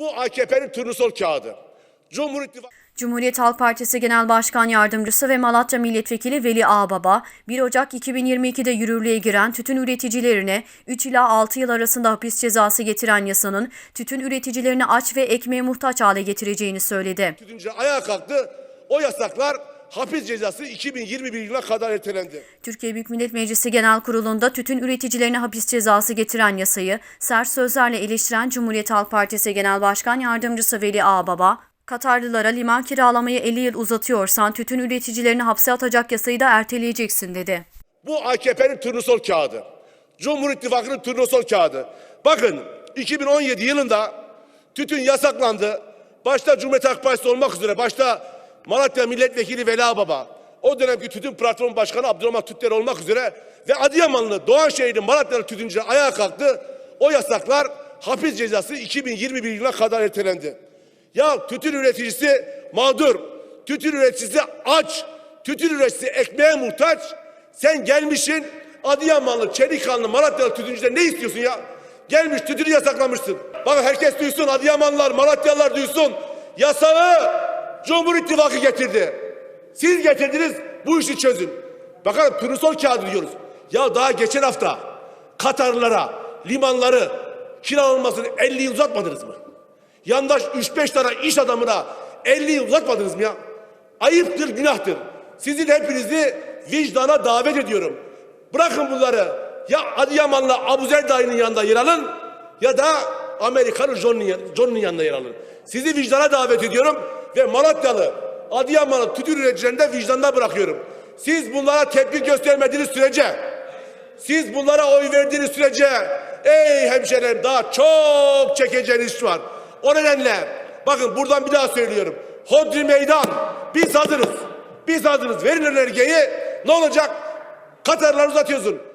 Bu AKP'nin turnusol kağıdı. Cumhur İttifakı Cumhuriyet Halk Partisi Genel Başkan Yardımcısı ve Malatya Milletvekili Veli Ağbaba, 1 Ocak 2022'de yürürlüğe giren tütün üreticilerine 3 ila 6 yıl arasında hapis cezası getiren yasanın tütün üreticilerini aç ve ekmeğe muhtaç hale getireceğini söyledi. tütüncüler ayağa kalktı. O yasaklar hapis cezası 2021 yılına kadar ertelendi. Türkiye Büyük Millet Meclisi Genel Kurulu'nda tütün üreticilerine hapis cezası getiren yasayı sert sözlerle eleştiren Cumhuriyet Halk Partisi Genel Başkan Yardımcısı Veli Ağbaba, Katarlılara liman kiralamayı 50 yıl uzatıyorsan tütün üreticilerini hapse atacak yasayı da erteleyeceksin dedi. Bu AKP'nin turnusol kağıdı. Cumhur İttifakı'nın turnusol kağıdı. Bakın 2017 yılında tütün yasaklandı. Başta Cumhuriyet Halk Partisi olmak üzere başta Malatya Milletvekili Vela Baba, o dönemki tütün platformu başkanı Abdurrahman Tütter olmak üzere ve Adıyamanlı Doğanşehir'in Malatyalı tütüncüler ayağa kalktı. O yasaklar hapis cezası 2021 yılına kadar ertelendi. Ya tütün üreticisi mağdur, tütün üreticisi aç, tütün üreticisi ekmeğe muhtaç. Sen gelmişsin Adıyamanlı, Çelikanlı, Malatyalı tütüncüler ne istiyorsun ya? Gelmiş tütünü yasaklamışsın. Bakın herkes duysun, Adıyamanlılar, Malatyalılar duysun. Yasağı Cumhur İttifakı getirdi. Siz getirdiniz, bu işi çözün. Bakalım turnusol kağıdı diyoruz. Ya daha geçen hafta Katarlılara, limanları kiralanmasını 50 yıl uzatmadınız mı? Yandaş 3-5 tane iş adamına 50 yıl uzatmadınız mı ya? Ayıptır, günahtır. Sizin hepinizi vicdana davet ediyorum. Bırakın bunları. Ya Adıyaman'la Abuzer dayının yanında yer alın ya da Amerikalı John'un John'un yanında yer alın. Sizi vicdana davet ediyorum ve Malatyalı, Adıyamanlı tütün üreticilerini de vicdanına bırakıyorum. Siz bunlara tepki göstermediğiniz sürece siz bunlara oy verdiğiniz sürece ey hemşehrilerim daha çok çekeceğiniz iş var. O nedenle bakın buradan bir daha söylüyorum. Hodri meydan biz hazırız. Biz hazırız. Verin önergeyi ne olacak? Katarlar uzatıyorsun.